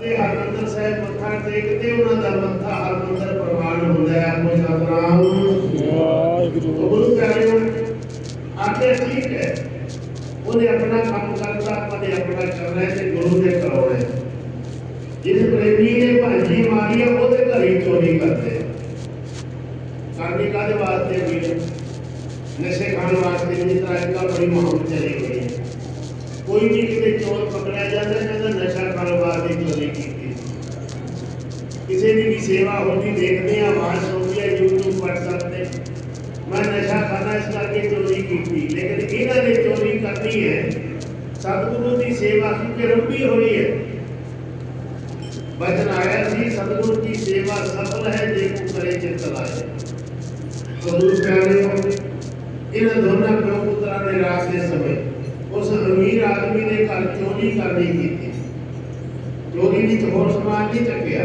ਤੇ ਹਰਮੰਦਰ ਸਾਹਿਬ ਮੱਥਾ ਟੇਕਦੇ ਉਹਨਾਂ ਦਾ ਮੱਥਾ ਹਰਮੰਦਰ ਪ੍ਰਵਾਨ ਹੁੰਦਾ ਹੈ ਆਪੋ ਸਤਨਾਮ ਵਾਹਿਗੁਰੂ ਗੁਰੂ ਪਿਆਰਿਓ ਆਖੇ ਠੀਕ ਹੈ ਉਹਨੇ ਆਪਣਾ ਕੰਮ ਕਰਦਾ ਆਪਾਂ ਨੇ ਆਪਣਾ ਕਰਨਾ ਹੈ ਤੇ ਗੁਰੂ ਨੇ ਕਰਾਉਣਾ ਹੈ ਜਿਸ ਪ੍ਰੇਮੀ ਨੇ ਭਾਂਜੀ ਮਾਰੀ ਹੈ ਉਹਦੇ ਘਰ ਹੀ ਚੋਰੀ ਕਰਦੇ ਕਰਨੀ ਕਾਦੇ ਵਾਸਤੇ ਵੀ ਨਸ਼ੇ ਖਾਣ ਵਾਸਤੇ ਵੀ ਤਰ੍ਹਾਂ ਇੱਕ ਬੜੀ ਮੁਹਿੰਮ ਚੱਲੀ ਹੋਈ ਹੈ ਕੋਈ ਵੀ ਕਿਤੇ ਚੋਰ ਪਕੜਿਆ ਜਾਂਦਾ ਕਹਿੰਦਾ ਨਸ਼ਾ ਖਾਣ ਵਾਸਤੇ ਚੋਰੀ ਕੀਤੀ ਕਿਸੇ ਦੀ ਵੀ ਸੇਵਾ ਹੁੰਦੀ ਦੇਖਦੇ ਆ ਆਵਾਜ਼ ਸੁਣਦੀ ਹੈ YouTube WhatsApp ਤੇ ਮੈਂ ਨਸ਼ਾ ਖਾਣਾ ਇਸ ਕਰਕੇ ਚੋਰੀ ਕੀਤੀ ਲੇਕਿਨ ਇਹਨਾਂ ਨੇ ਚੋਰੀ ਕਰਨੀ ਹੈ ਸਤਿਗੁਰੂ ਦੀ ਸੇਵਾ ਕਿਉਂਕਿ ਰੁੱਭੀ ਹੋਈ ਹੈ ਬਚਨ ਆਇਆ ਸੀ ਸਤਿਗੁਰੂ ਦੀ ਸੇਵਾ ਸਫਲ ਹੈ ਜੇ ਕੋ ਕਰੇ ਚਿਤ ਲਾਏ ਗੁਰੂ ਪਿਆਰਿਓ ਇਹਨਾਂ ਦੋਨਾਂ ਪਿਓ ਪੁੱਤਰਾਂ ਦੇ ਰਾਤ ਦੇ ਸਮੇਂ ਉਸ ਅਮੀਰ ਆਦਮੀ ਨੇ ਘਰ ਚੋਰੀ ਕਰਨੀ ਕੀਤੀ ਚੋਰੀ ਵਿੱਚ ਹੋਰ ਸਮਾਨ ਨਹੀਂ ਚੱਕਿਆ।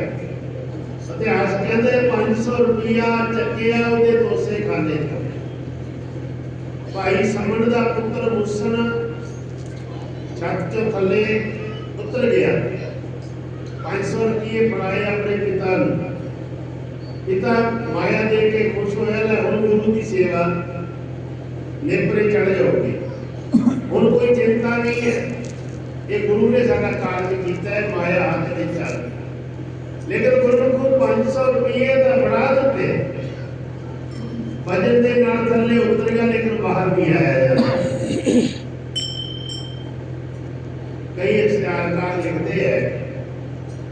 ਇਤਿਹਾਸ ਕਹਿੰਦੇ 500 ਰੁਪਇਆ ਚੱਕਿਆ, ਉਹਦੇ ਦੋਸੇ ਖਾਨੇ ਭਾਈ ਸਮਣ ਦਾ ਪੁੱਤਰ ਮੁਸਨ ਛੱਤ ਤੋਂ ਥੱਲੇ ਉਤਰ ਗਿਆ। 500 ਰੁਪਏ ਫੜਾਏ ਆਪਣੇ ਪਿਤਾ ਨੂੰ। ਪਿਤਾ ਮਾਇਆ ਦੇ ਕੇ ਖੁਸ਼ ਹੋਇਆ, ਲੈ ਹੁਣ ਗੁਰੂ ਦੀ ਸੇਵਾ। ਨੇਪਰੇ ਚੜ ਜਾਓਗੇ। ਹੁਣ ਕੋਈ ਚਿੰਤਾ ਨਹੀਂ ਹੈ। ਇਹ ਗੁਰੂ ਨੇ ਸਾਡਾ ਕਾਰਜ ਕੀਤਾ ਹੈ, ਮਾਇਆ ਹੱਥ ਵਿੱਚ ਚੱਲ ਲੇਕਿਨ ਗੁਰੂ ਨੂੰ 500 ਰੁਪਏ ਦਾ ਫੜਾ ਦਿੱਤੇ। ਵਜਨ ਦੇ ਨਾਲ ਥੱਲੇ ਉਤਰ ਗਿਆ, ਲੇਕਿਨ ਬਾਹਰ ਨਹੀਂ ਆਇਆ ਜਾਂਦਾ ਕਈ ਇਸ਼ਤਿਹਾਰਕਾਰ ਲਿਖਦੇ ਹੈ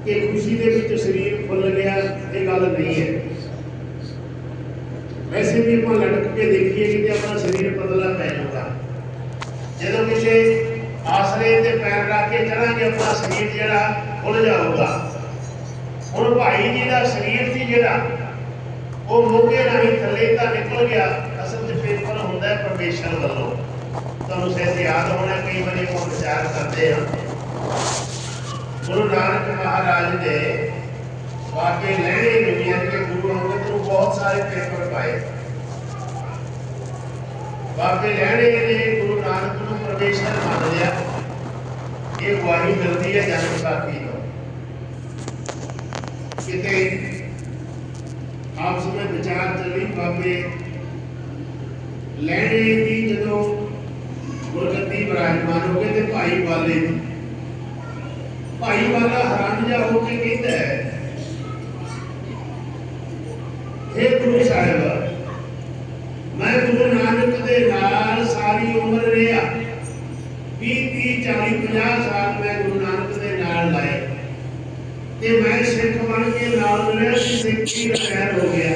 ਕਿ ਖੁਸ਼ੀ ਦੇ ਵਿੱਚ ਸਰੀਰ ਫੁੱਲ ਗਿਆ, ਇਹ ਗੱਲ ਨਹੀਂ ਹੈ। ਵੈਸੇ ਵੀ ਆਪਾਂ ਲਟਕ ਕੇ ਦੇਖੀਏ ਕਿ ਤੇ ਆਪਣਾ ਸਰੀਰ ਪਤਲਾ ਪੈ ਜਾਂਦਾ। ਜਦੋਂ ਆਸਰੇ ਤੇ ਪੈਰ ਰੱਖ ਕੇ ਚੜਾਂਗੇ ਆਪਣਾ ਸਰੀਰ ਜਿਹੜਾ ਫੁੱਲ ਜਾਊਗਾ। ਹੁਣ ਭਾਈ ਜੀ ਦਾ ਸਰੀਰ ਸੀ ਜਿਹੜਾ, ਉਹ ਮੋਗੇ ਰਾਹੀਂ ਥੱਲੇ ਤਾਂ ਨਿਕਲ ਗਿਆ। ਅਸਲ 'ਚ ਪੇਪਰ ਹੁੰਦਾ ਪਰਮੇਸ਼ਰ ਵੱਲੋਂ। ਤੁਹਾਨੂੰ ਸਹਿਜ ਯਾਦ ਹੋਣਾ, ਕਈ ਵਾਰੀ ਆਪਾਂ ਵਿਚਾਰ ਕਰਦੇ ਹਾਂ। ਗੁਰੂ ਨਾਨਕ ਮਹਾਰਾਜ ਨੇ ਵਾਕੇ ਲੈਣੇ ਦੁਨੀਆ ਦੇ ਗੁਰੂ ਅੰਗਦ ਨੂੰ ਬਹੁਤ ਸਾਰੇ ਪੇਪਰ ਪਾਏ। ਵਾਕੇ ਲੈਣੇ ਨੇ ਨਾਨਕ ਨੂੰ ਪਰਮੇਸ਼ਰ ਮੰਨ ਲਿਆ ਇਹ ਵਾਹੀ ਮਿਲਦੀ ਹੈ ਜਨਮ ਸਾਖੀ ਤੋਂ। ਕਿਤੇ ਆਪਸ ਵਿੱਚ ਵਿਚਾਰ ਚੱਲੀ, ਬਾਬੇ ਲੈਣੇ ਦੀ ਜਦੋਂ ਗੁਰਗੱਦੀ ਬਰਾਜਮਾਨ ਹੋ ਗਏ ਤੇ ਭਾਈ ਵਾਲੇ ਦੀ। ਭਾਈ ਵਾਲਾ ਹੈਰਾਨ ਜਿਹਾ ਹੋ ਕੇ ਕਹਿੰਦਾ ਹੈ ਇਹ ਗੁਰੂ ਸਾਹਿਬ ਮੈਂ ਗੁਰੂ ਨਾਨਕ ਦੇ ਨਾਲ ਸਾਰੀ ਉਮਰ ਰਿਹਾ 20 30 40 50 ਸਾਲ ਮੈਂ ਗੁਰੂ ਨਾਨਕ ਦੇ ਨਾਲ ਲਾਏ। ਤੇ ਮੈਂ ਸਿੱਖ ਬਣ ਕੇ ਨਾਲ ਮਿਲਿਆ ਸੀ ਸਿੱਖੀ ਦਾ ਖੈਰ ਹੋ ਗਿਆ।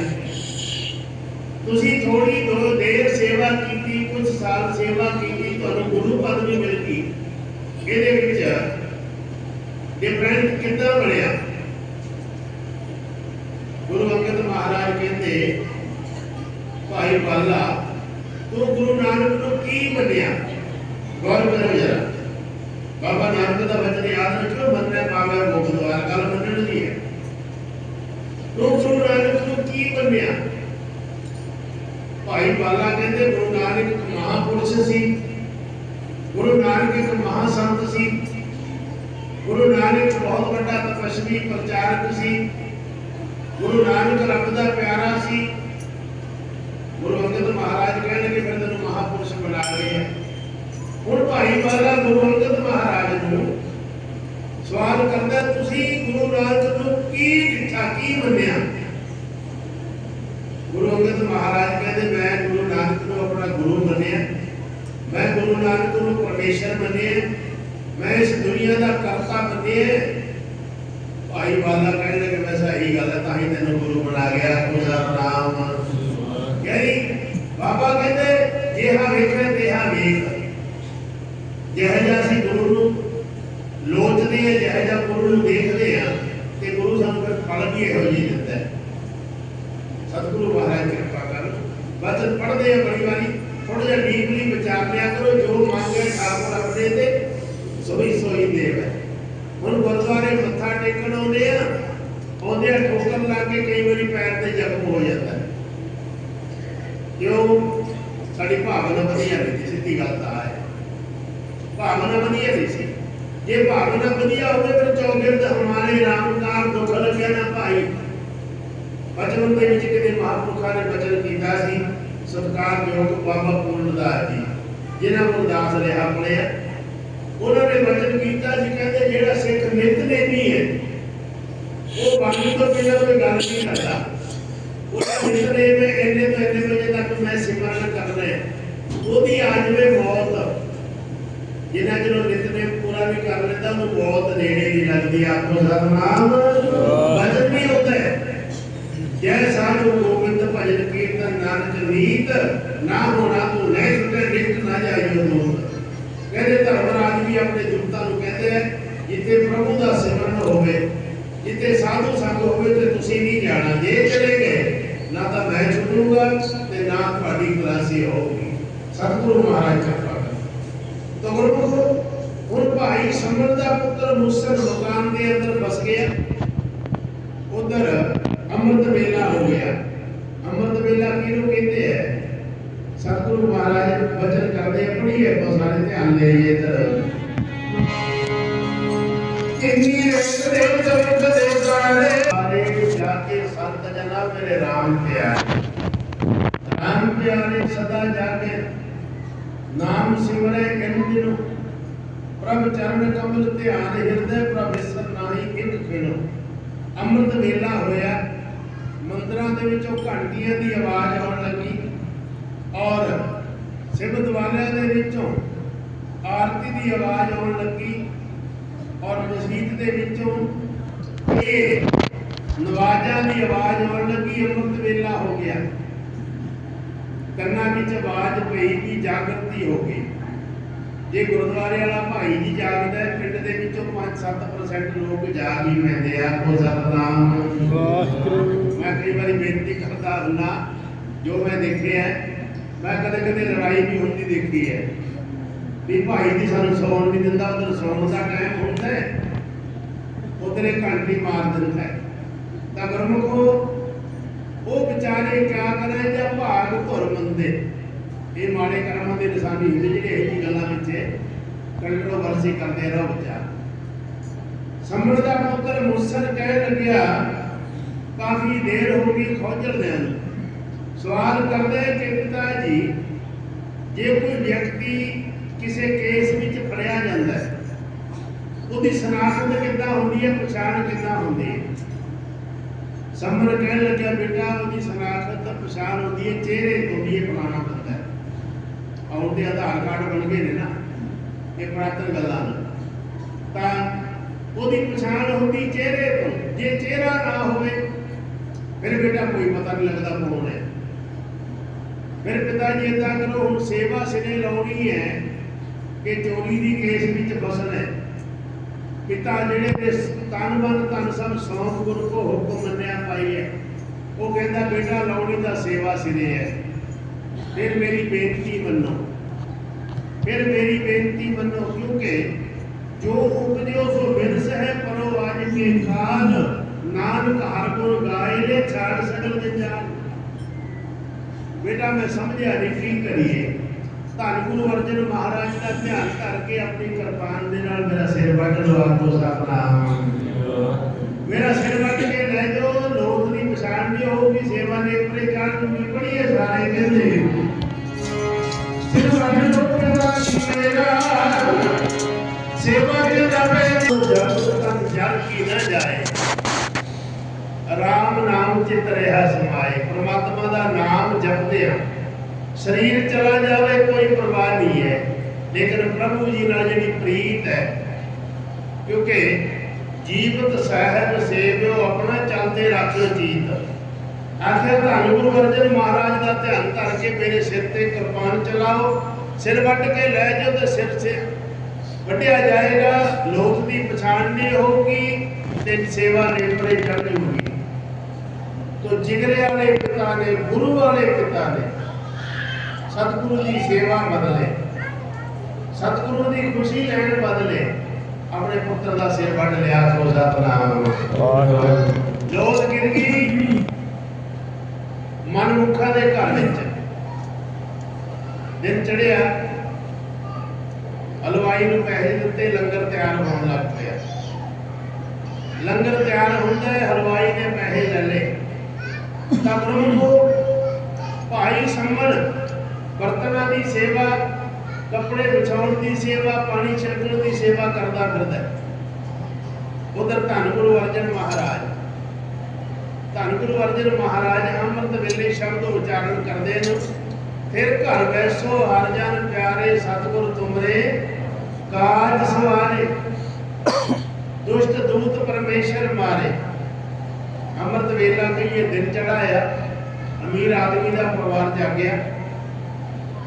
ਤੁਸੀਂ ਥੋੜੀ ਦੋ ਦੇਰ ਸੇਵਾ ਕੀਤੀ, ਕੁਝ ਸਾਲ ਸੇਵਾ ਕੀਤੀ, ਤੁਹਾਨੂੰ ਗੁਰੂ ਪਦ ਵੀ ਮਿਲ ਗਈ। ਇਹਦੇ ਵਿੱਚ ਡਿਫਰੈਂਟ ਕਿੱਦਾਂ ਬਣਿਆ? ਗੁਰੂ ਅੰਗਦ ਮਹਾਰਾਜ ਕਹਿੰਦੇ, ਭਾਈ ਬਾਲਾ, ਤੂੰ ਗੁਰੂ ਨਾਨਕ ਨੂੰ ਕੀ ਮੰਨਿਆ? ਗੌਰ ਕਰੋ ਜਰਾ। ਬਾਬਾ ਨਾਨਕ ਦਾ ਵਚਨ ਯਾਦ ਰੱਖਿਓ ਮੰਨਣਾ ਪਾਵੇ ਮੁਖ ਦੁਆਰ ਗੱਲ ਮੰਨਣ ਦੀ ਹੈ। ਤੂੰ ਗੁਰੂ ਨਾਨਕ ਨੂੰ ਕੀ ਮੰਨਿਆ? ਭਾਈ ਬਾਲਾ ਕਹਿੰਦੇ, ਗੁਰੂ ਨਾਨਕ ਇੱਕ ਮਹਾਪੁਰਸ਼ ਸੀ। ਗੁਰੂ ਨਾਨਕ ਇੱਕ ਮਹਾਸੰਤ ਸੀ। ਗੁਰੂ ਨਾਨਕ ਬਹੁਤ ਵੱਡਾ ਤਪਸਵੀ ਪ੍ਰਚਾਰਕ ਸੀ। ਗੁਰੂ ਨਾਨਕ ਰੱਬ ਦਾ ਪਿਆਰਾ ਸੀ ਗੁਰੂ ਅੰਗਦ ਮਹਾਰਾਜ ਕਹਿੰਦੇ ਕਿ ਫਿਰ ਤੈਨੂੰ ਮਹਾਪੁਰਸ਼ ਬਣਾ ਲਏ ਹੁਣ ਭਾਈ ਬਾਲਾ ਗੁਰੂ ਅੰਗਦ ਮਹਾਰਾਜ ਨੂੰ ਸਵਾਲ ਕਰਦਾ, ਤੁਸੀਂ ਗੁਰੂ ਨਾਨਕ ਨੂੰ ਕੀ ਡਿੱਠਾ ਕੀ ਮੰਨਿਆ? ਗੁਰੂ ਅੰਗਦ ਮਹਾਰਾਜ ਕਹਿੰਦੇ, ਮੈਂ ਗੁਰੂ ਨਾਨਕ ਨੂੰ ਆਪਣਾ ਗੁਰੂ ਮੰਨਿਆ। ਮੈਂ ਗੁਰੂ ਨਾਨਕ ਨੂੰ ਪਰਮੇਸ਼ਰ ਮੰਨਿਆ। ਮੈਂ ਇਸ ਦੁਨੀਆ ਦਾ ਕਰਤਾ ਮੰਨਿਆ। ਭਾਈ ਬਾਲਾ ਕਹਿੰਦੇ ਕਿ ਵੈਸਾ ਹੀ ਗੱਲ ਹੈ, ਤਾਂ ਹੀ ਤੈਨੂੰ ਗੁਰੂ ਬਣਾ ਗਿਆ। ਉਹਦਾ ਨਾਮ ਯਾਨੀ ਬਾਬਾ ਕਹਿੰਦੇ, ਜੇ ਹਾਂ ਤੇਹਾ ਵੇਖ ਜਿਹੋ ਜਿਹਾ ਅਸੀਂ ਗੁਰੂ ਨੂੰ ਲੋਚਦੇ ਆ ਜਿਹੋ ਜਿਹਾ ਗੁਰੂ ਨੂੰ ਦੇਖਦੇ ਆ ਤੇ ਗੁਰੂ ਸਾਨੂੰ ਫਿਰ ਫਲ ਵੀ ਇਹੋ ਜਿਹੀ ਦਿੰਦਾ ਹੈ ਸਤਿਗੁਰੂ ਮਹਾਰਾਜ ਕਿਰਪਾ ਕਰਨ। ਵਚਨ ਪੜ੍ਹਦੇ ਆ ਬੜੀ ਵਾਰੀ ਥੋੜਾ ਜਿਹਾ ਡੀਪਲੀ ਵਿਚਾਰ ਲਿਆ ਕਰੋ, ਜੋ ਮੰਗੇ ਠਾਕੁਰ ਆਪਣੇ ਤੇ ਸੋਈ ਸੋਈ ਦੇਵ ਹੈ। ਹੁਣ ਗੁਰਦੁਆਰੇ ਮੱਥਾ ਟੇਕਣ ਆਉਂਦੇ ਆ ਆਉਂਦੇ ਆ ਠੋਕਰ ਲਾ ਕੇ ਕਈ ਵਾਰੀ ਪੈਰ ਤੇ ਜ਼ਖਮ ਹੋ ਜਾਂਦਾ ਕਿਉਂ? ਸਾਡੀ ਭਾਵਨਾ ਵਧੀਆ ਨਹੀਂ ਸਿੱਧੀ ਗੱਲ ਤਾਂ ਹੈ। ਭਾਵਨਾ ਵਧੀਆ ਨਹੀਂ ਸੀ ਜੇ ਭਾਵਨਾ ਵਧੀਆ ਹੋਵੇ ਫਿਰ ਚੌਗਿਰਦ ਹਮਾਰੇ ਬਚਪਨ ਦੇ ਵਿੱਚ ਕਿਤੇ ਮਹਾਂਪੁਰਖਾਂ ਨੇ ਬਚਨ ਕੀਤਾ ਸੀ ਸਤਿਕਾਰਯੋਗ ਬਾਬਾ ਪੂਰਨਦਾਸ ਜੀ ਜਿਨ੍ਹਾਂ ਕੋਲ ਦਾਸ ਰਿਹਾ ਪੜਿਆ ਉਹਨਾਂ ਨੇ ਬਚਨ ਕੀਤਾ ਸੀ ਕਹਿੰਦੇ ਜਿਹੜਾ ਸਿੱਖ ਨਿਤਨੇਮੀ ਹੈ ਉਹ ਬਾਣੀ ਤੋਂ ਬਿਨਾਂ ਕੋਈ ਗੱਲ ਨਹੀਂ ਕਰਦਾ ਉਹ ਨਿਤਨੇਮ ਇੰਨੇ ਤੋਂ ਇੰਨੇ ਵਜੇ ਤੱਕ ਮੈਂ ਸਿਮਰਨ ਕਰਨਾ ਹੈ ਉਹਦੀ ਆ ਜਾਵੇ ਮੌਤ ਜਿੰਨਾ ਚਿਰ ਉਹ ਨਿਤਨੇਮ ਪੂਰਾ ਨਹੀਂ ਕਰ ਲੈਂਦਾ ਉਹਨੂੰ ਮੌਤ ਨੇੜੇ ਨਹੀਂ ਲੱਗਦੀ ਆਪੋ ਸਤਨਾਮ ਭਜਨ ਨਹੀਂ ਹੁੰਦਾ ਹੈ ਜੈ ਸਾਧੂ ਗੋਬਿੰਦ ਭਜਨ ਕੀਰਤਨ ਨਾਨਕ ਨੀਤ ਨਾ ਹੋਣਾ ਤੂੰ ਲੈ ਸੁਟੇ, ਨਿਤ ਨਾ ਜਾਈਓ ਦੂਰ ਕਹਿੰਦੇ ਧਰਮਰਾਜ ਵੀ ਆਪਣੇ ਜੁਗਤਾਂ ਨੂੰ ਕਹਿੰਦੇ ਆ, ਜਿੱਥੇ ਪ੍ਰਭੂ ਦਾ ਸਿਮਰਨ ਹੋਵੇ, ਜਿੱਥੇ ਸਾਧੂ ਸੰਗ ਹੋਵੇ ਤੇ ਤੁਸੀਂ ਨਹੀਂ ਜਾਣਾ। ਜੇ ਚਲੇ ਗਏ, ਨਾ ਤਾਂ ਮੈਂ ਛੁੱਟੂਗਾ ਤੇ ਨਾ ਤੁਹਾਡੀ ਕਲਾਸੀ ਹੋਊਗੀ। ਸਤਿਗੁਰੂ ਮਹਾਰਾਜ ਕਿਰਪਾ ਕਰੋ ਤਾਂ ਗੁਰਮੁਖੋ ਹੁਣ ਭਾਈ ਸਮਰ ਦਾ ਪੁੱਤਰ ਮੁਸਰ ਮਕਾਨ ਦੇ ਅੰਦਰ ਬਸ ਗਿਆ। ਉਧਰ ਅੰਮ੍ਰਿਤ ਵੇਲਾ ਹੋ ਗਿਆ। ਅੰਮ੍ਰਿਤ ਵੇਲਾ ਕਿਹਨੂੰ ਕਹਿੰਦੇ ਆ? ਸਤਿਗੁਰੂ ਮਹਾਰਾਜ ਵਚਨ ਕਰਦੇ ਆਪਣੀ ਹੈ ਸਾਰੇ ਧਿਆਨ ਦੇ ਜੇ ਕਿੰਨੀ ਰੇਤ ਦੇ ਚਰਤ ਦੇ ਸਾਰੇ ਸਾਰੇ ਜਾ ਕੇ ਸੰਤ ਜਨਾ ਮੇਰੇ RAM ਪਿਆਰੇ। RAM ਪਿਆਰੇ ਸਦਾ ਜਾ ਕੇ ਨਾਮ ਸਿਮਰੇ ਕਿਨ ਦਿਨੋ ਪ੍ਰਭ ਚਰਨ ਕਮਲ ਧਿਆਨ ਹਿਰਦੇ, ਪ੍ਰਭ ਵਿਸਰ ਨਾਹੀ ਕਿਨ ਖਿਣੋ। ਅੰਮ੍ਰਿਤ ਵੇਲਾ ਹੋਇਆ। ਮੰਦਰਾਂ ਦੇ ਵਿੱਚੋਂ ਘੰਟੀਆਂ ਦੀ ਆਵਾਜ਼ ਆਉਣ ਲੱਗੀ ਔਰ ਸਿਬਤ ਵਾਲਿਆਂ ਦੇ ਵਿੱਚੋਂ ਆਰਤੀ ਦੀ ਆਵਾਜ਼ ਆਉਣ ਲੱਗੀ ਔਰ ਮਸਜਿਦ ਦੇ ਵਿੱਚੋਂ ਇਹ ਨਵਾਜ਼ਾਂ ਦੀ ਆਵਾਜ਼ ਆਉਣ ਲੱਗੀ ਅੰਮ੍ਰਿਤ ਵੇਲਾ ਹੋ ਗਿਆ। ਕੰਨਾਂ ਵਿੱਚ ਆਵਾਜ਼ ਪਈ ਕਿ ਜਾਗਰਤੀ ਹੋ ਗਈ। ਜੇ ਗੁਰਦੁਆਰੇ ਵਾਲਾ ਭਾਈ ਜੀ ਜਾਗਦਾ ਹੈ, ਪਿੰਡ ਦੇ ਵਿੱਚੋਂ 5-7% ਲੋਕ ਜਾਗ ਹੀ ਪੈਂਦੇ ਆ। ਕੋ ਸਤਨਾਮ। ਵਾਹਿਗੁਰੂ। ਮੈਂ ਕਈ ਵਾਰੀ ਬੇਨਤੀ ਕਰਦਾ ਹੁੰਦਾ ਜੋ ਮੈਂ ਦੇਖਿਆ ਹੈ, ਮੈਂ ਕਦੇ ਕਦੇ ਲੜਾਈ ਵੀ ਹੁੰਦੀ ਦੇਖੀ ਹੈ। ਵੀ ਭਾਈ ਜੀ ਸਾਨੂੰ ਸੌਣ ਨਹੀਂ ਦਿੰਦਾ ਉਧਰ ਸੌਣ ਦਾ ਟਾਈਮ ਹੁੰਦਾ ਹੈ ਉਧਰ ਇਹ ਘੰਟੀ ਮਾਰ ਦਿੰਦਾ ਹੈ। ਤਾਂ ਗੁਰਮੁਖੋ ਉਹ ਵਿਚਾਰੇ ਕਿਆ ਕਰਾਂ ਜਾਂ ਭਾਗ ਧੁਰ ਮੰਦੇ। ਇਹ ਮਾੜੇ ਕਰਮਾਂ ਦੇ ਨਿਸ਼ਾਨੀ ਹੁੰਦੇ ਜਿਹੜੇ ਇਹ ਜੀ ਗੱਲਾਂ ਵਿੱਚ ਕੰਟਰੋਵਰਸੀ ਕਰਦੇ ਰਹੋ ਵਿਚਾਰ। ਸੰਭਲ ਦਾ ਪੁੱਤਰ ਮੁਸਰ ਕਹਿ ਲੱਗਿਆ ਕਾਫੀ ਦੇਰ ਹੋ ਗਈ ਖੋਜਲਦਿਆਂ ਨੂੰ ਸਵਾਲ ਕਰਦੇ ਕਿ ਪਿਤਾ ਜੀ ਜੇ ਕੋਈ ਵਿਅਕਤੀ ਕਿਸੇ ਕੇਸ ਵਿੱਚ ਫੜਿਆ ਜਾਂਦਾ ਹੈ ਉਹਦੀ ਸ਼ਨਾਖਤ ਕਿੱਦਾਂ ਹੁੰਦੀ ਹੈ ਪਛਾਣ ਕਿੱਦਾਂ ਹੁੰਦੀ ਹੈ ਸੰਭਲ ਕਹਿਣ ਲੱਗਿਆ ਬੇਟਾ ਉਹਦੀ ਸ਼ਨਾਖਤ ਤਾਂ ਪਛਾਣ ਹੁੰਦੀ ਹੈ ਚਿਹਰੇ ਤੋਂ ਵੀ ਇਹ ਫਲਾਣਾ ਬੰਦਾ ਹੈ ਆਉਣ ਦੇ ਆਧਾਰ ਕਾਰਡ ਬਣ ਗਏ ਨੇ ਨਾ ਇਹ ਪੁਰਾਤਨ ਗੱਲਾਂ ਨੇ ਤਾਂ ਉਹਦੀ ਪਛਾਣ ਹੁੰਦੀ ਚਿਹਰੇ ਤੋਂ ਜੇ ਚਿਹਰਾ ਨਾ ਹੋਵੇ ਫਿਰ ਬੇਟਾ ਕੋਈ ਪਤਾ ਨਹੀਂ ਲੱਗਦਾ ਕੌਣ ਹੈ ਫਿਰ ਪਿਤਾ ਜੀ ਏਦਾਂ ਕਰੋ ਹੁਣ ਸੇਵਾ ਸਿਰੇ ਲਾਉਣੀ ਹੈ ਕਿ ਚੋਰੀ ਦੀ ਕੇਸ ਵਿੱਚ ਫਸਣਾ ਹੈ ਪਿਤਾ ਜਿਹੜੇ ਦੇ ਤਨ ਮਨ ਧਨ ਸਭ ਸੌਂਪ ਗੁਰੂ ਕੋ ਹੁਕਮ ਮੰਨਿਆ ਪਾਈ ਹੈ ਉਹ ਕਹਿੰਦਾ ਬੇਟਾ ਲਾਉਣੀ ਤਾਂ ਸੇਵਾ ਸਿਰੇ ਹੈ ਫਿਰ ਮੇਰੀ ਬੇਨਤੀ ਮੰਨੋ ਫਿਰ ਮੇਰੀ ਬੇਨਤੀ ਮੰਨੋ ਕਿਉਂਕਿ ਜੋ ਉਪਜਿਓ ਸੋ ਵਿਰਸ ਹੈ ਪਰੋ ਅੱਜ ਕੇ ਕਾਲ ਨਾਨਕ ਹਰ ਗੁਣ ਗਾਏ ਨੇ, ਛਾੜ ਸਕਲ ਜੰਜਾਲ ਬੇਟਾ, ਮੈਂ ਸਮਝਿਆ ਨਹੀਂ ਕੀ ਕਰੀਏ। ਧੰਨ ਗੁਰੂ ਅਰਜਨ ਮਹਾਰਾਜ ਦਾ ਧਿਆਨ ਕਰਕੇ ਆਪਣੀ ਕਿਰਪਾਨ ਦੇ ਨਾਲ ਮੇਰਾ ਸਿਰ ਵੱਢ ਲਓ ਆਪੋ ਸਤਨਾਮ ਮੇਰਾ ਸਿਰ ਵੱਢ ਕੇ ਲੈ ਜਾਓ, ਲੋਕ ਦੀ ਪਛਾਣ ਨਹੀਂ ਹੋਊਗੀ ਸੇਵਾ ਨੇ ਪਰੇ ਜਾਣ ਨੂੰ ਵੀ ਬੜੀ ਹੈ ਸਾਰੇ ਕਹਿੰਦੇ। ਸਿਰ ਵੱਢ ਲਓ ਕਹਿੰਦਾ ਕਿ ਮੇਰਾ ਸੇਵਾ ਕੇ ਜਾਵੇ ਜਦ ਤੱਕ ਜਲ ਕੀ ਨਾ ਜਾਏ। ਰਾਮ ਨਾਮ ਚਿਤ ਰਿਹਾ ਸਮਾਏ। ਪ੍ਰਮਾਤਮਾ ਦਾ ਨਾਮ ਜਪਦੇ ਆ ਸਰੀਰ ਚਲਾ ਜਾਵੇ, ਕੋਈ ਪਰਵਾਹ ਨਹੀਂ ਹੈ। ਲੇਕਿਨ ਪ੍ਰਭੂ ਜੀ ਨਾਲ ਜਿਹੜੀ ਪ੍ਰੀਤ ਹੈ, ਕਿਉਂਕਿ ਜੀਵਤ ਸਾਹਿਬ ਸੇਵਿਓ ਆਪਣਾ ਚਲਦੇ ਰੱਖਿਓ ਜੀਤ। ਆਖਿਰ ਧੰਨ ਗੁਰੂ ਅਰਜਨ ਮਹਾਰਾਜ ਦਾ ਧਿਆਨ ਧਰ ਕੇ ਮੇਰੇ ਸਿਰ ਤੇ ਕਿਰਪਾਨ ਚਲਾਓ। ਸਿਰ ਵੱਟ ਕੇ ਲੈ ਜਾਓ ਤੇ ਸਿਰ ਸੇ ਵੱਢਿਆ ਜਾਏਗਾ। ਲੋਕ ਦੀ ਪਛਾਣ ਨਹੀਂ ਹੋਊਗੀ ਤੇ ਸੇਵਾ ਨੇਪਰੇ ਚੜ੍ਹਨੀ ਹੋਊਗੀ ਜਿਗਰੇ ਵਾਲੇ ਪਿਤਾ ਨੇ, ਗੁਰੂ ਵਾਲੇ ਪਿਤਾ ਨੇ, ਸਤਿਗੁਰੂ ਦੀ ਸੇਵਾ ਬਦਲੇ, ਸਤਿਗੁਰੂ ਦੀ ਖੁਸ਼ੀ ਲੈਣ ਬਦਲੇ ਆਪਣੇ ਪੁੱਤਰ ਦਾ ਸਿਰ ਵੱਢ ਲਿਆ, ਸੋ ਸਤਨਾਮ। ਵਾਹਿਗੁਰੂ ਜੋਤ ਗਿਰ ਗਈ ਮਨਮੁਖਾਂ ਦੇ ਘਰ ਵਿੱਚ। ਦਿਨ ਚੜਿਆ ਹਲਵਾਈ ਨੂੰ ਪੈਸੇ ਦਿੱਤੇ, ਲੰਗਰ ਤਿਆਰ ਹੋਣ ਲੱਗ ਪਿਆ। ਲੰਗਰ ਤਿਆਰ ਹੁੰਦਾ ਹਲਵਾਈ ਨੇ ਪੈਸੇ ਲੈ ਲਏ। ਤਾਂ ਗੁਰਮੁਖੋ ਭਾਈ ਸੰਮਣ ਬਰਤਨਾਂ ਦੀ ਸੇਵਾ, ਕੱਪੜੇ ਵਿਛਾਉਣ ਦੀ ਸੇਵਾ, ਪਾਣੀ ਛਿੜਕਣ ਦੀ ਸੇਵਾ ਕਰਦਾ ਫਿਰਦਾ ਉਧਰ ਧੰਨ ਗੁਰੂ ਅਰਜਨ ਮਹਾਰਾਜ। ਧੰਨ ਗੁਰੂ ਅਰਜਨ ਮਹਾਰਾਜ ਅੰਮ੍ਰਿਤ ਵੇਲੇ ਸ਼ਬਦ ਉਚਾਰਨ ਕਰਦੇ ਨੇ। ਫਿਰ ਘਰ ਬੈਸੋ ਹਰ ਜਨ ਪਿਆਰੇ, ਸਤਿਗੁਰ ਤੁਮਰੇ, ਕਾਜ ਸਵਾਰੇ ਦੁਸ਼ਟ ਦੂਤ ਪਰਮੇਸ਼ਰ ਮਾਰੇ। ਅੰਮ੍ਰਿਤ ਵੇਲਾ ਕਹੀਏ ਦਿਨ ਚੜਾਇਆ ਅਮੀਰ ਆਦਮੀ ਦਾ ਪਰਿਵਾਰ ਜਾਗਿਆ।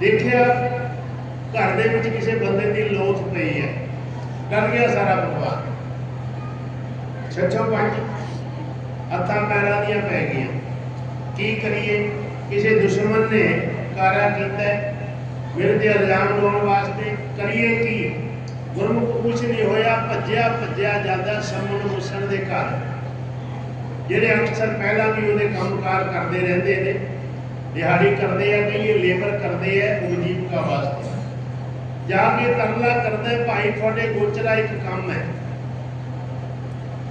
ਦੇਖਿਆ ਘਰ ਦੇ ਵਿੱਚ ਕਿਸੇ ਬੰਦੇ ਦੀ ਲੋਥ ਪਈ ਹੈ। ਡਰ ਗਿਆ ਸਾਰਾ ਪਰਿਵਾਰ। ਛੱਛੋ ਪੰਜ ਹੱਥਾਂ ਪੈਰਾਂ ਦੀਆਂ ਪੈ ਗਈਆਂ। ਕੀ ਕਰੀਏ? ਕਿਸੇ ਦੁਸ਼ਮਣ ਨੇ ਕਾਰਾ ਕੀਤਾ ਮੇਰੇ ਤੇ ਇਲਜ਼ਾਮ ਲਾਉਣ ਵਾਸਤੇ ਕਰੀਏ ਕੀ? ਗੁਰਮੁਖ ਕੁਛ ਨਹੀਂ ਹੋਇਆ ਭੱਜਿਆ ਭੱਜਿਆ ਜਾਂਦਾ ਸਮਨ ਮੁਸਣ ਦੇ ਘਰ ਜਿਹੜੇ ਅਕਸਰ ਪਹਿਲਾਂ ਵੀ ਉਹਦੇ ਕੰਮਕਾਰ ਕਰਦੇ ਰਹਿੰਦੇ ਨੇ, ਦਿਹਾੜੀ ਕਰਦੇ ਆ, ਕਈ ਲੇਬਰ ਕਰਦੇ ਆ ਉਪਜੀਵਕਾ ਵਾਸਤੇ। ਜਾ ਕੇ ਤਰਲਾ ਕਰਦਾ, ਭਾਈ ਤੁਹਾਡੇ ਗੋਚਰਾ ਇੱਕ ਕੰਮ ਹੈ।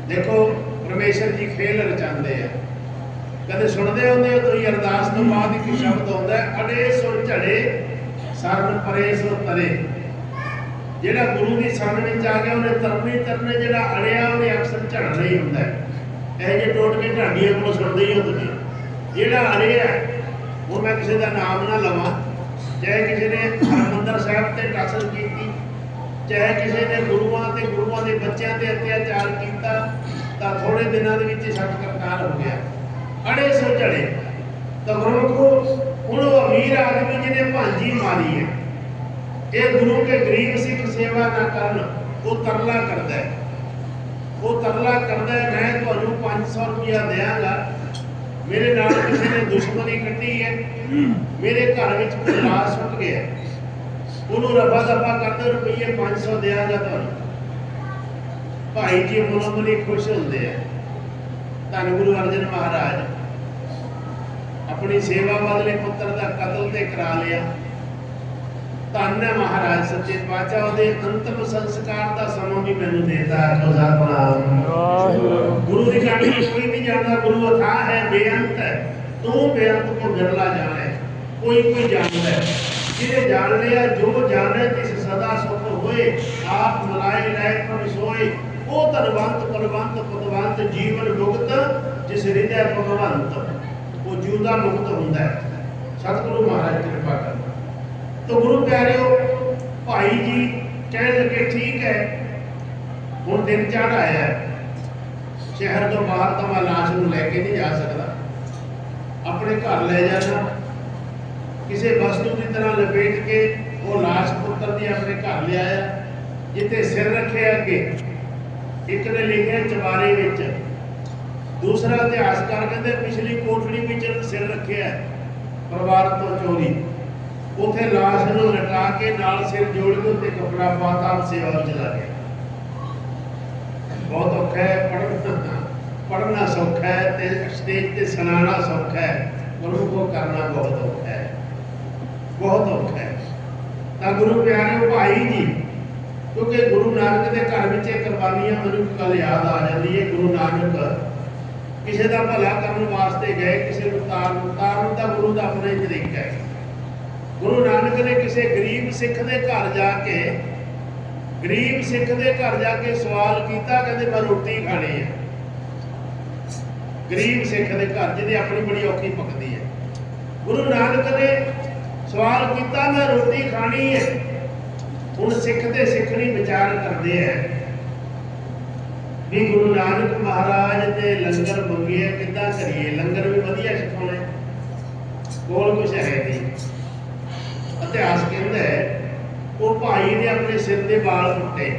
ਦੇਖੋ, ਪਰਮੇਸ਼ਰ ਜੀ ਖੇਲ ਰਚਾਉਂਦੇ ਆ। ਕਦੇ ਸੁਣਦੇ ਹੁੰਦੇ ਹੋ, ਤੁਸੀਂ ਅਰਦਾਸ ਤੋਂ ਬਾਅਦ ਇੱਕ ਸ਼ਬਦ ਆਉਂਦਾ ਅੜੇ ਸੁਰ ਝੜੇ ਸਰਨ ਪਰੇ ਸੁਰ ਤਰੇ। ਜਿਹੜਾ ਗੁਰੂ ਦੀ ਸੰਨ ਵਿੱਚ ਆ ਗਿਆ, ਉਹਨੇ ਤਰਨੇ ਤਰਨੇ ਜਿਹੜਾ ਅੜਿਆ, ਉਹਨੇ ਅਕਸਰ ਝੜਨਾ ਹੀ ਹੁੰਦਾ ਹੈ। ਇਹ ਜੇ ਟੋਟ ਕੇ ਢਾਡੀਆਂ ਕੋਲ ਸੁਣਦੇ ਹੀ ਹੋ ਤੁਸੀਂ। ਜਿਹੜਾ ਅੜਿਆ ਉਹ ਮੈਂ ਕਿਸੇ ਦਾ ਨਾਮ ਨਾ ਲਵਾਂ। ਚਾਹੇ ਕਿਸੇ ਨੇ ਹਰਮੰਦਰ ਸਾਹਿਬ ਤੇ ਟਾਸਲ ਕੀਤੀ, ਚਾਹੇ ਕਿਸੇ ਨੇ ਗੁਰੂਆਂ ਤੇ ਗੁਰੂਆਂ ਦੇ ਬੱਚਿਆਂ ਤੇ ਅਤਿਆਚਾਰ ਕੀਤਾ, ਤਾਂ ਥੋੜੇ ਦਿਨਾਂ ਦੇ ਵਿੱਚ ਸੱਚ ਕਰਤਾਰ ਹੋ ਗਿਆ। ਅੜੇ ਸੋ ਝੜੇ। ਤਾਂ ਗੁਰਮੁਖੋ ਹੁਣ ਅਮੀਰ ਆਦਮੀ ਜਿਹਨੇ ਭਾਂਜੀ ਮਾਰੀ ਹੈ। ਇਹ ਗੁਰੂ ਕੇ ਗਰੀਬ ਸਿੱਖ ਸੇਵਾ ਨਾ ਕਰਨ, ਉਹ ਤਰਲਾ ਕਰਦਾ ਹੈ। ਉਹ ਤਰਲਾ ਕਰਦਾ ਹੈ, ਮੈਂ ਤੁਹਾਨੂੰ 500 ਰੁਪਇਆ ਦਿਆਂਗਾ। ਮੇਰੇ ਨਾਲ ਕਿਸੇ ਨੇ ਦੁਸ਼ਮਣੀ ਕੱਢੀ ਹੈ। ਮੇਰੇ ਘਰ ਵਿੱਚ ਕੋਈ ਸੁੱਟ ਗਿਆ ਉਹਨੂੰ ਰਫਾ ਦਫਾ ਕਰਦੇ, ਰੁਪਈਏ 500 ਦਿਆਂਗਾ ਤੁਹਾਨੂੰ। ਭਾਈ ਜੀ ਮਨੋਂ ਖੁਸ਼ ਹੁੰਦੇ ਆ। ਧੰਨ ਗੁਰੂ ਅਰਜਨ ਮਹਾਰਾਜ। ਆਪਣੀ ਸੇਵਾ ਬਦਲੇ ਪੁੱਤਰ ਦਾ ਕਤਲ ਤੇ ਕਰਾ ਲਿਆ। ਧੰਨ ਹੈ ਮਹਾਰਾਜ ਸੱਚੇ ਪਾਤਸ਼ਾਹ ਉਹਦੇ ਅੰਤਮ ਸੰਸਕਾਰ ਦਾ ਸਮਾਂ ਵੀ ਮੈਨੂੰ ਦੇਤਾ ਹੈ ਸਤਿਨਾਮ ਵਾਹਿਗੁਰੂ। ਗੁਰੂ ਦੀ ਨੂੰ ਕੋਈ ਨਹੀਂ ਜਾਣਦਾ ਗੁਰੂ ਅਥਾ ਹੈ ਬੇਅੰਤ ਹੈ ਤੂੰ ਬੇਅੰਤ ਕੋ ਵਿਰਲਾ ਜਾਣੇ ਕੋਈ ਕੋਈ ਜਾਣਦਾ ਹੈ। ਜਿਹਨੇ ਜਾਣ ਲਿਆ ਜੋ ਜਾਣੇ ਤਿਸ ਸਦਾ ਸੁਖ ਹੋਏ ਆਪ ਮਲਾਏ ਲੈ ਪ੍ਰਭ ਸੋਏ ਉਹ ਧਨਵੰਤ ਪਰਵੰਤ ਪਦਵੰਤ ਜੀਵਨ ਮੁਕਤ ਜਿਸ ਹਿਰਦੈ ਭਗਵੰਤ। ਉਹ ਜਿਉਂਦਾ ਮੁਕਤ ਹੁੰਦਾ ਹੈ। ਸਤਿਗੁਰੂ ਮਹਾਰਾਜ ਕਿਰਪਾ ਕਰਨਾ ਤੋ ਗੁਰੂ ਪਿਆਰਿਓ, ਭਾਈ ਜੀ ਕਹਿਣ ਲੱਗੇ, ਠੀਕ ਹੈ, ਹੁਣ ਦਿਨ ਚੜ ਆਇਆ ਹੈ। ਸ਼ਹਿਰ ਤੋਂ ਬਾਹਰ ਤਾਂ ਮੈਂ ਲਾਸ਼ ਨੂੰ ਲੈ ਕੇ ਨਹੀਂ ਜਾ ਸਕਦਾ। ਆਪਣੇ ਘਰ ਲੈ ਜਾਣਾ ਕਿਸੇ ਵਸਤੂ ਦੀ ਤਰ੍ਹਾਂ ਲਪੇਟ ਕੇ ਉਹ ਲਾਸ਼ ਪੁੱਤਰ ਦੀ ਆਪਣੇ ਘਰ ਲਿਆਇਆ, ਜਿੱਥੇ ਸਿਰ ਰੱਖਿਆ ਅੱਗੇ। ਇੱਕ ਨੇ ਲਿਖਿਆ ਚਵਾਰੇ ਵਿੱਚ। ਦੂਸਰਾ ਇਤਿਹਾਸਕਾਰ ਕਹਿੰਦੇ, ਪਿਛਲੀ ਕੋਠੜੀ ਵਿੱਚ ਸਿਰ ਰੱਖਿਆ ਪਰਿਵਾਰ ਤੋਂ ਚੋਰੀ। ਉਥੇ ਲਾਸ਼ ਨੂੰ ਲਟਾ ਕੇ ਨਾਲ ਸਿਰ ਜੋੜ ਕੇ ਉੱਤੇ ਕਪੜਾ ਪਾਤਾ ਸੇਵਾ ਚਲਾ ਗਿਆ। ਬਹੁਤ ਔਖਾ ਹੈ, ਪੜ੍ਹਨਾ ਪੜ੍ਹਨਾ ਸੌਖਾ ਹੈ ਤੇ ਸਟੇਜ ਤੇ ਸੁਣਾਉਣਾ ਸੌਖਾ ਹੈ ਗੁਰੂ ਕੋ ਕਰਨਾ ਬਹੁਤ ਔਖਾ ਹੈ। ਬਹੁਤ ਔਖਾ ਹੈ। ਤਾਂ ਗੁਰੂ ਪਿਆਰੇ ਭਾਈ ਜੀ, ਕਿਉਂਕਿ ਗੁਰੂ ਨਾਨਕ ਦੇ ਘਰ ਵਿੱਚ ਇਹ ਕੁਰਬਾਨੀਆਂ ਮੈਨੂੰ ਇੱਕ ਗੱਲ ਯਾਦ ਆ ਜਾਂਦੀ ਹੈ, ਗੁਰੂ ਨਾਨਕ ਕਿਸੇ ਦਾ ਭਲਾ ਕਰਨ ਵਾਸਤੇ ਗਏ, ਕਿਸੇ ਨੂੰ ਤਾਰਨ ਤਾਰਨ ਦਾ ਗੁਰੂ ਦਾ ਆਪਣਾ ਤਰੀਕਾ ਹੈ। ਗੁਰੂ ਨਾਨਕ ਨੇ ਕਿਸੇ ਗਰੀਬ ਸਿੱਖ ਦੇ ਘਰ ਜਾ ਕੇ, ਗਰੀਬ ਸਿੱਖ ਦੇ ਘਰ ਜਾ ਕੇ ਸਵਾਲ ਕੀਤਾ, ਕਹਿੰਦੇ ਮੈਂ ਰੋਟੀ ਖਾਣੀ ਹੈ। ਗਰੀਬ ਸਿੱਖ ਦੇ ਘਰ, ਜਿਹਦੇ ਆਪਣੀ ਬੜੀ ਔਖੀ ਪੱਕਦੀ ਹੈ। ਗੁਰੂ ਨਾਨਕ ਨੇ ਸਵਾਲ ਕੀਤਾ, ਮੈਂ ਰੋਟੀ ਖਾਣੀ ਹੈ। ਹੁਣ ਸਿੱਖ ਤੇ ਸਿੱਖਣੀ ਵਿਚਾਰ ਕਰਦੇ ਆ ਵੀ ਗੁਰੂ ਨਾਨਕ ਮਹਾਰਾਜ ਦੇ ਲੰਗਰ ਮੰਗਿਆ ਕਿੱਦਾਂ ਕਰੀਏ? ਲੰਗਰ ਵੀ ਵਧੀਆ ਸਿਖਾਉਣਾ। ਹੈ। ਕੋਲ ਕੁਛ ਹੈ ਨਹੀਂ। ਇਤਿਹਾਸ ਕਹਿੰਦਾ ਹੈ, ਉਹ ਭਾਈ ਨੇ ਆਪਣੇ ਸਿਰ ਦੇ ਵਾਲ ਪੁੱਟੇ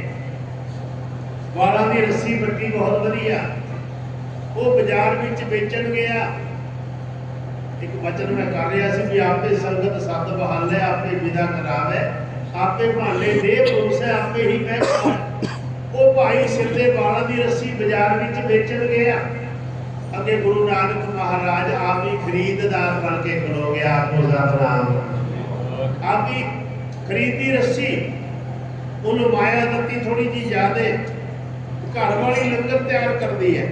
ਵਾਲਾਂ ਦੀ ਰੱਸੀ ਵੱਟੀ ਬਹੁਤ ਵਧੀਆ। ਉਹ ਬਾਜ਼ਾਰ ਵਿੱਚ ਵੇਚਣ ਗਿਆ। ਇੱਕ ਵਚਨ ਮੈਂ ਕਰ ਰਿਹਾ ਸੀ ਵੀ ਆਪੇ ਸੰਗਤ ਸੱਤ ਬਹਾਲੇ ਆਪੇ ਵਿਦਾ ਕਰਾਵੇ, ਆਪੇ ਭਾਲੇ ਦੇ ਪਰੋਸੇ, ਆਪੇ ਹੀ ਮੈਂ ਉਹ ਭਾਈ ਸਿਰ ਦੇ ਵਾਲਾਂ ਦੀ ਰੱਸੀ ਬਾਜ਼ਾਰ ਵਿੱਚ ਵੇਚਣ ਗਿਆ। ਅੱਗੇ ਗੁਰੂ ਨਾਨਕ ਮਹਾਰਾਜ ਆਪ ਹੀ ਖਰੀਦਦਾਰ ਬਣ ਕੇ ਖਲੋ ਗਿਆ ਆਪੋ ਦਾ ਨਾਮ। ਆਪ ਹੀ ਖਰੀਦੀ ਉਹਨੂੰ ਮਾਇਆ ਦਿੱਤੀ ਥੋੜੀ ਜੀ ਜ਼ਿਆਦੇ। ਘਰ ਵਾਲੀ ਲੰਗਰ ਤਿਆਰ ਕਰਦੀ ਹੈ।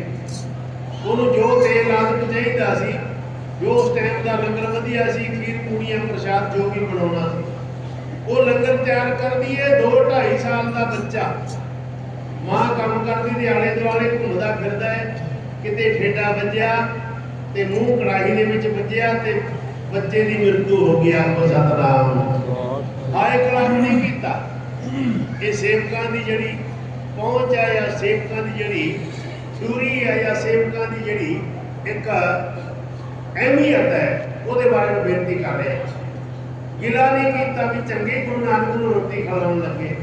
ਉਹਨੂੰ ਜੋ ਤੇਲ ਆਦਿਕ ਚਾਹੀਦਾ ਸੀ, ਜੋ ਉਸ ਟਾਈਮ ਦਾ ਲੰਗਰ ਵਧੀਆ ਸੀ, ਖੀਰ ਪੂੜੀਆਂ, ਪ੍ਰਸ਼ਾਦ ਜੋ ਵੀ ਬਣਾਉਣਾ ਸੀ, ਉਹ ਲੰਗਰ ਤਿਆਰ ਕਰਦੀ ਏ 2 2.5 ਸਾਲ ਦਾ ਬੱਚਾ। ਮਾਂ ਕੰਮ ਕਰਦੀ ਦੇ ਆਲੇ ਦੁਆਲੇ ਘੁੰਮਦਾ ਫਿਰਦਾ ਹੈ, ਕਿਤੇ ਠੇਡਾ ਵੱਜਿਆ, ਤੇ ਮੂੰਹ ਕੜਾਹੀ ਦੇ ਵਿੱਚ ਵੱਜਿਆ, ਤੇ ਬੱਚੇ ਦੀ ਮ੍ਰਿਤੂ ਹੋ ਗਈ ਆਪੋ ਸਤਨਾਮ। ਹਾਏ ਕਲਾਮ ਨਹੀਂ ਕੀਤਾ। ਇਹ ਸੇਵਕਾਂ ਦੀ ਜਿਹੜੀ ਪਹੁੰਚ ਹੈ ਜਾਂ ਸੇਵਕਾਂ ਦੀ ਜਿਹੜੀ ਥਿਊਰੀ ਹੈ ਜਾਂ ਸੇਵਕਾਂ ਦੀ ਜਿਹੜੀ ਇੱਕ ਅਹਿਮੀਅਤ ਹੈ ਉਹਦੇ ਬਾਰੇ ਮੈਂ ਬੇਨਤੀ ਕਰ ਰਿਹਾ ਗਿਲਾ ਨਹੀਂ ਕੀਤਾ ਵੀ ਚੰਗੇ ਗੁਰੂ ਨਾਨਕ ਨੂੰ ਰੋਟੀ ਖਵਾਉਣ ਲੱਗੇ।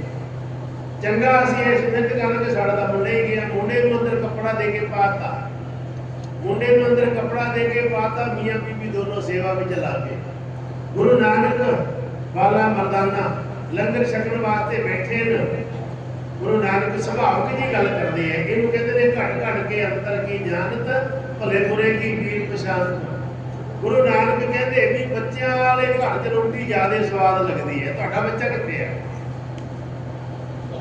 ਚੰਗਾ ਅਸੀਂ ਇਸ ਮਿੰਟ ਕਰਨ ਕਿ ਸਾਡਾ ਤਾਂ ਮੁੰਡਾ ਹੀ ਗਿਆ ਮੁੰਡੇ ਨੂੰ ਅੰਦਰ ਕੱਪੜਾ ਦੇ ਕੇ ਪਾਤਾ। ਮੁੰਡੇ ਨੂੰ ਅੰਦਰ ਕੱਪੜਾ ਦੇ ਕੇ ਪਾਤਾ, ਮੀਆਂ ਬੀਬੀ ਦੋਨੋਂ ਸੇਵਾ ਵਿੱਚ ਲਾ ਗਏ। ਗੁਰੂ ਨਾਨਕ ਵਾਲਾ ਮਰਦਾਨਾ ਲੰਗਰ ਛਕਣ ਵਾਸਤੇ ਬੈਠੇ ਨੇ। ਗੁਰੂ ਨਾਨਕ ਸੁਭਾਵਕ ਜੀ ਗੱਲ ਕਰਦੇ ਆ, ਇਹਨੂੰ ਕਹਿੰਦੇ ਨੇ ਘਟ ਘਟ ਕੇ ਅੰਤਰ ਕੀ ਜਾਣਤ, ਭਲੇ ਬੁਰੇ ਕੀ ਪੀਰ ਪਛਾਣ ਗੁਰੂ ਨਾਨਕ ਕਹਿੰਦੇ, ਵੀ ਬੱਚਿਆਂ ਵਾਲੇ ਘਰ 'ਚ ਰੋਟੀ ਜ਼ਿਆਦਾ ਸਵਾਦ ਲੱਗਦੀ ਹੈ। ਤੁਹਾਡਾ ਬੱਚਾ ਕਿੱਥੇ ਹੈ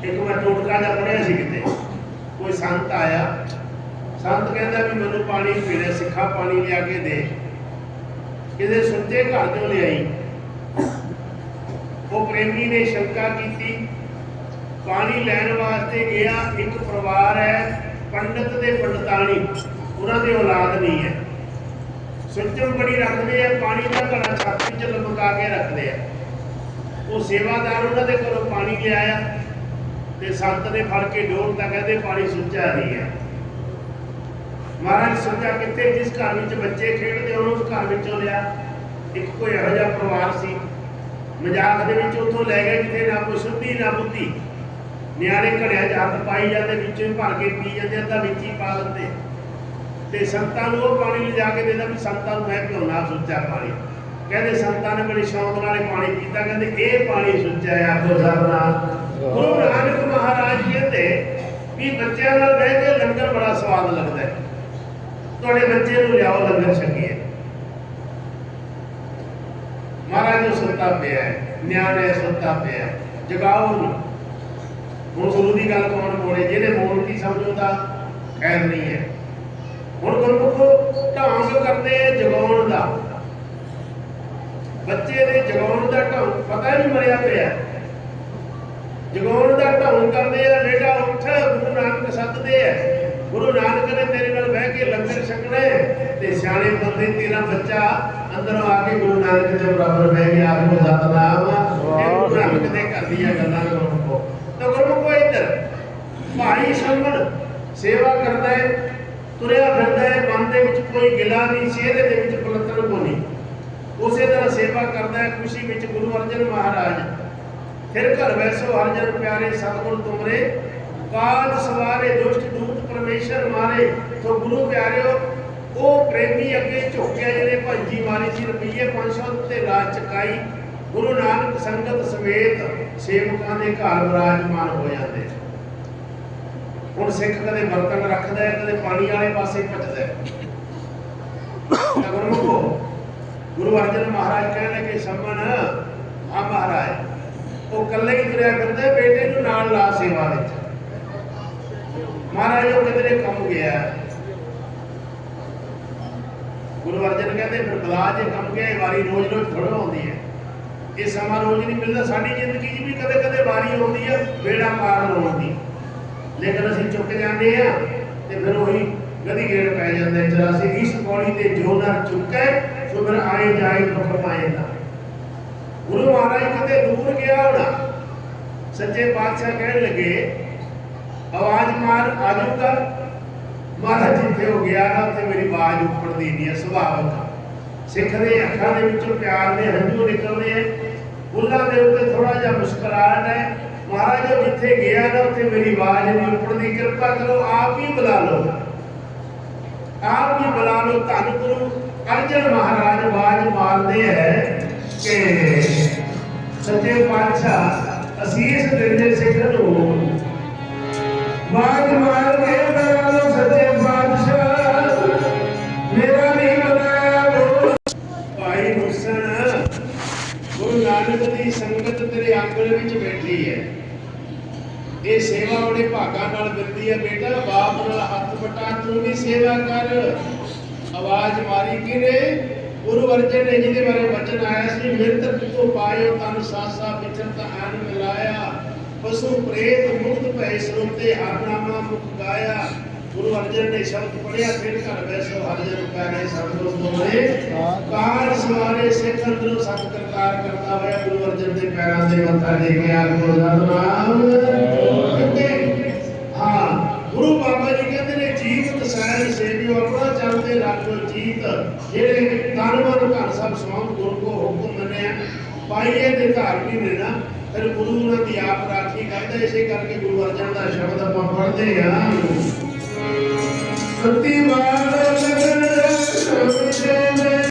ਇੱਕ ਵਾਰ ਟੋਟਕਾ ਜਿਹਾ ਪੜਿਆ ਸੀ ਕਿਤੇ। ਕੋਈ ਸੰਤ ਆਇਆ ਸੰਤ ਕਹਿੰਦਾ ਵੀ ਮੈਨੂੰ ਪਾਣੀ ਪੀਣਾ, ਸਿੱਖਾ ਪਾਣੀ ਲਿਆ ਕੇ ਦੇ। ਕਿਤੇ ਸੁੱਚੇ ਘਰ ਚੋਂ ਲਿਆਈ। ਉਹ ਪ੍ਰੇਮੀ ਨੇ ਸ਼ੰਕਾ ਕੀਤੀ। ਪਾਣੀ ਲੈਣ ਵਾਸਤੇ ਗਿਆ, ਇੱਕ ਪਰਿਵਾਰ ਹੈ, ਪੰਡਤ ਦੇ ਪੰਡਤਾਣੀ। ਉਹਨਾਂ ਦੇ ਔਲਾਦ ਨਹੀਂ ਹੈ। ਸੁੱਚਮ ਬੜੀ ਰੱਖਦੇ ਆ, ਪਾਣੀ ਦਾ ਘੜਾ ਛੱਤ ਵਿੱਚ ਲਮਕਾ ਕੇ ਰੱਖਦੇ ਆ। ਉਹ ਸੇਵਾਦਾਰ ਉਹਨਾਂ ਦੇ ਕੋਲੋਂ ਪਾਣੀ ਲਿਆਇਆ ਤੇ ਸੰਤ ਨੇ ਫੜ ਕੇ ਡੋਲਤਾ ਕਹਿੰਦੇ ਪਾਣੀ ਸੁੱਚਾ ਨਹੀਂ ਹੈ। ਮਹਾਰਾਜ ਸੋਚਿਆ ਕਿਤੇ ਜਿਸ ਘਰ ਵਿੱਚ ਬੱਚੇ ਖੇਡਦੇ, ਉਹਨੂੰ ਉਸ ਘਰ ਵਿੱਚੋਂ ਲਿਆ। ਇੱਕ ਕੋਈ ਇਹੋ ਜਿਹਾ ਪਰਿਵਾਰ ਸੀ। ਮਜ਼ਾਕ ਦੇ ਵਿੱਚ ਉੱਥੋਂ ਲੈ ਗਏ ਜਿੱਥੇ ਨਾ ਕੋਈ ਸੁੱਧੀ, ਨਾ ਬੁੱਧੀ। ਨਿਆਣੇ ਘੜਿਆ 'ਚ ਹੱਥ ਪਾਈ ਜਾਂਦੇ, ਵਿੱਚੋਂ ਹੀ ਭਰ ਕੇ ਪੀ ਜਾਂਦੇ, ਅੱਧਾ ਵਿੱਚ ਹੀ ਪਾ ਦਿੰਦੇ। ਤੇ ਸੰਤਾਂ ਨੂੰ ਉਹ ਪਾਣੀ ਲਿਜਾ ਕੇ ਦੇਦਾ ਵੀ ਸੰਤਾਂ ਨੂੰ ਮੈਂ ਪਿਉਣਾ ਸੁੱਚਾ ਪਾਣੀ। ਕਹਿੰਦੇ ਸੰਤਾਂ ਨੇ ਬੜੀ ਸ਼ੌਂਕ ਨਾਲ ਇਹ ਪਾਣੀ ਪੀਤਾ, ਕਹਿੰਦੇ ਇਹ ਪਾਣੀ ਸੁੱਚਾ ਹੈ ਆਪੋ ਸਰਨਾ ਗੁਰੂ ਨਾਨਕ ਮਹਾਰਾਜ ਕਹਿੰਦੇ ਵੀ ਬੱਚਿਆਂ ਨਾਲ ਬਹਿ ਕੇ ਲੰਗਰ ਬੜਾ ਸਵਾਦ ਲੱਗਦਾ ਹੈ। ਤੁਹਾਡੇ ਬੱਚੇ ਨੂੰ ਲਿਆਓ, ਲੰਗਰ ਛਕੀਏ। ਮਹਾਰਾਜ ਨੂੰ ਸੁੱਤਾ ਪਿਆ ਨਿਆਣੇ ਸੁੱਤਾ ਪਿਆ ਜਗਾਓ ਉਹਨੂੰ ਹੁਣ ਗੁਰੂ ਦੀ ਗੱਲ ਕੌਣ ਮੋੜੇ ਜਿਹਨੇ ਮੋੜਤੀ ਸਮਝੋ ਤਾਂ ਖੈਰ ਨਹੀਂ ਹੈ। ਹੁਣ ਗੁਰਮੁਖੋ ਢਾਂਗ ਕਰਦੇ ਜਗਾਉਣ ਦਾ। ਬੱਚੇ ਦੇ ਜਗਾਉਣ ਦਾ ਢੰਗ ਪਤਾ ਨਹੀਂ ਮਰਿਆ ਪਿਆ। ਜਗਾਉਣ ਦਾ ਢੰਗ ਕਰਦੇ ਆ ਬੇਟਾ ਉੱਠ ਗੁਰੂ ਨਾਨਕ ਸੱਦਦੇ ਆ ਗੁਰੂ ਨਾਨਕ ਨੇ ਤੇਰੇ ਨਾਲ ਬਹਿ ਕੇ ਲੰਗਰ ਛਕਣਾ ਤੇ ਸਿਆਣੇ ਬੰਦੇ, ਤੇਰਾ ਬੱਚਾ ਅੰਦਰੋਂ ਆ ਕੇ ਗੁਰੂ ਨਾਨਕ ਦੇ ਬਰਾਬਰ ਬਹਿ ਗਿਆ, ਆਪੋ ਸਤਨਾਮ ਇਹ ਗੁਰੂ ਨਾਨਕ ਦੇ ਘਰ ਦੀਆਂ ਗੱਲਾਂ ਗੁਰਮੁਖੋ ਤਾਂ ਗੁਰਮੁਖੋ ਇੱਧਰ। ਭਾਈ ਸੰਗਣ ਸੇਵਾ ਕਰਦਾ ਹੈ, ਤੁਰਿਆ ਫਿਰਦਾ ਹੈ, ਮਨ ਦੇ ਵਿੱਚ ਕੋਈ ਗਿਲਾ ਨਹੀਂ ਚਿਹਰੇ ਦੇ ਵਿੱਚ ਪਲਤਨ ਕੋ ਨਹੀਂ। ਉਸੇ ਤਰ੍ਹਾਂ ਸੇਵਾ ਕਰਦਾ ਹੈ, ਖੁਸ਼ੀ ਵਿੱਚ ਗੁਰੂ ਅਰਜਨ ਮਹਾਰਾਜ। ਫਿਰ ਘਰ ਵੈਸੋ ਹਰਜਨ ਪਿਆਰੇ ਸਤਿਗੁਰ ਤੁਮਰੇ। ਕਾਜ ਸਵਾਰੇ, ਦੁਸ਼ਟ ਦੂਤ ਸੋ ਗੁਰੂ ਪਿਆਰਿਓ, ਉਹ ਪ੍ਰੇਮੀ ਅੱਗੇ ਝੁਕਿਆ ਜਿਹਨੇ ਭੰਜੀ ਮਾਰੀ ਸੀ ਰੁਪਈਏ 500 ਤੇ ਰਾਜ ਚਕਾਈ, ਗੁਰੂ ਨਾਨਕ ਸੰਗਤ ਸਮੇਤ ਸੇਵਕਾਂ ਦੇ ਘਰ ਵਿਰਾਜਮਾਨ ਹੋ ਜਾਂਦੇ। ਹੁਣ ਸਿੱਖ ਕਦੇ ਬਰਤਨ ਰੱਖਦਾ ਹੈ, ਕਦੇ ਪਾਣੀ ਵਾਲੇ ਪਾਸੇ ਭੱਜਦਾ ਹੈ। ਤਾਂ ਗੁਰੂ ਅਰਜਨ ਮਹਾਰਾਜ ਕਹਿੰਦੇ ਕਿ ਸੰਮਨ ਆ ਮਹਾਰਾਜ, ਉਹ ਇਕੱਲੇ ਹੀ ਤੁਰਿਆ ਕਰਦਾ ਬੇਟੇ ਨੂੰ ਨਾਲ ਲਾ ਸੇਵਾ ਵਿੱਚ। ਮਹਾਰਾਜ ਉਹ ਕਿਧਰੇ ਕੰਮ ਗਿਆ। ਗੁਰੂ ਅਰਜਨ ਕਹਿੰਦੇ, ਫਿਰ ਬਲਾ ਜੇ ਕੰਮ ਗਿਆ, ਇਹ ਵਾਰੀ ਰੋਜ਼ ਰੋਜ਼ ਥੋੜਾ ਆਉਂਦੀ ਹੈ। ਇਹ ਸਮਾਂ ਰੋਜ਼ ਨਹੀਂ ਮਿਲਦਾ। ਸਾਡੀ ਜ਼ਿੰਦਗੀ 'ਚ ਵੀ ਕਦੇ ਕਦੇ ਵਾਰੀ ਆਉਂਦੀ ਹੈ ਬੇੜਾ ਪਾਰ ਹੋਣ ਦੀ। ਲੇਕਿਨ ਅਸੀਂ ਚੁੱਕ ਜਾਂਦੇ ਆ ਤੇ ਫਿਰ ਉਹੀ ਗਦੀ ਗੇੜ ਪੈ ਜਾਂਦਾ ਹੈ। ਚਰਾਸੀ ਇਸ ਪੌੜੀ ਤੇ ਜੋ ਨਾ ਚੁੱਕੈ ਸੋ ਫਿਰ ਆਏ ਜਾਏ ਦੁੱਖ ਪਾਏਗਾ ਗੁਰੂ ਮਹਾਰਾਜ ਕਦੇ ਦੂਰ ਗਿਆ ਹੋਣਾ। ਸੱਚੇ ਪਾਤਸ਼ਾਹ ਕਹਿਣ ਲੱਗੇ ਆਵਾਜ਼ ਮਾਰ ਆਜੂਗਾ ਮਹਾਰਾਜ ਜਿੱਥੇ ਹੋ ਗਿਆ ਨਾ, ਉੱਥੇ ਮੇਰੀ ਆਵਾਜ਼ ਉੱਪੜਦੀ ਨਹੀਂ ਹੈ ਸੁਭਾਵਕ ਸਿੱਖ ਦੇ ਅੱਖਾਂ ਦੇ ਵਿੱਚੋਂ ਪਿਆਰ ਦੇ ਹੰਝੂ ਨਿਕਲਦੇ ਆ। ਬੁੱਲਾਂ ਦੇ ਉੱਤੇ ਥੋੜਾ ਜਿਹਾ ਮੁਸਕਰਾਹਟ ਹੈ। ਮਹਾਰਾਜ ਜਿੱਥੇ ਗਿਆ ਨਾ, ਉੱਥੇ ਮੇਰੀ ਆਵਾਜ਼ ਨਹੀਂ ਉੱਪੜਦੀ ਕਿਰਪਾ ਕਰੋ, ਆਪ ਹੀ ਬੁਲਾ ਲਓ। ਆਪ ਹੀ ਬੁਲਾ ਲਓ, ਧੰਨ ਗੁਰੂ ਅਰਜਨ ਮਹਾਰਾਜ ਆਵਾਜ਼ ਮਾਰਦੇ ਹੈ ਕਿ ਸੱਚੇ ਪਾਤਸ਼ਾਹ ਅਸੀਸ ਦਿੰਦੇ ਸਿੱਖ ਨੂੰ ਆਵਾਜ਼ ਮਾਰ ਕੇ ਬੁਲਾ ਸੱਚੇ ਪਾਤਸ਼ਾਹ ਮੇਰਾ ਨਹੀਂ ਬੁਲਾਇਆ ਬੋਲ। ਭਾਈ ਹੁਸਨ, ਗੁਰੂ ਨਾਨਕ ਦੀ ਸੰਗਤ ਤੇਰੇ ਆਂਗਣ ਵਿੱਚ ਬੈਠੀ ਹੈ। ਇਹ ਸੇਵਾ ਬੜੇ ਭਾਗਾਂ ਨਾਲ ਮਿਲਦੀ ਹੈ ਬੇਟਾ, ਬਾਪ ਨਾਲ ਹੱਥ ਵਟਾ, ਤੂੰ ਵੀ ਸੇਵਾ ਕਰ। ਆਵਾਜ਼ ਮਾਰੀ ਕਿਨੇ ਗੁਰੂ ਅਰਜਨ ਨੇ ਜਿਹਦੇ ਬਾਰੇ ਬਚਨ ਆਇਆ ਸੀ ਮਿਰਤ ਕੋ ਪਾਇਓ, ਤਨ ਸਾਸਾ ਵਿਚਰਤ ਆਨ ਮਿਲਾਇਆ ਪਸ਼ੂ ਪ੍ਰੇਤ ਭੈ ਸਰੂਪੇ ਹਰ ਨਾਮਾ ਮੁਖ ਗਾਇਆ। ਗੁਰੂ ਅਰਜਨ ਨੇ ਸ਼ਬਦ ਪੜਿਆ ਫਿਰ ਘਰ ਬੈਸੋ ਹਰ ਜਨ ਸਤਿਗੁਰੂ ਬੋਲੇ ਕਾਰ ਸਵਾਰੇ ਸਿੱਖ ਅੰਦਰੋਂ ਸਤ ਕਰਤਾਰ ਕਰਦਾ ਹੋਇਆ ਗੁਰੂ ਅਰਜਨ ਦੇ ਪੈਰਾਂ ਤੇ ਮੱਥਾ ਟੇਕਿਆ ਗੁਰੂ ਸਤਨਾਮ ਹਾਂ, ਗੁਰੂ ਬਾਬਾ ਜੀ ਕਹਿੰਦੇ ਨੇ ਜੀਵਤ ਸੈਨ ਸੇਵਿਓ ਆਪਣਾ ਚੱਲਦੇ ਰੱਖੋ ਜੀਤ। ਜਿਹੜੇ ਤਨ ਮਨ ਘਰ ਸਭ ਸਮਾਂ ਗੁਰੂ ਕੋ ਹੁਕਮ ਮੰਨਿਆ, ਪਾਈਏ ਤੇ ਧਾਰ ਵੀ ਮਿਲਣਾ। ਫਿਰ ਗੁਰੂ ਉਹਨਾਂ ਦੀ ਆਪ ਰਾਖੀ ਕਰਦਾ ਇਸੇ ਕਰਕੇ ਗੁਰੂ ਅਰਜਨ ਦਾ ਸ਼ਬਦ ਆਪਾਂ ਪੜ੍ਹਦੇ ਆ। ਸਤੀ ਵਾਰ ਲਗਨ ਸਮਝੇ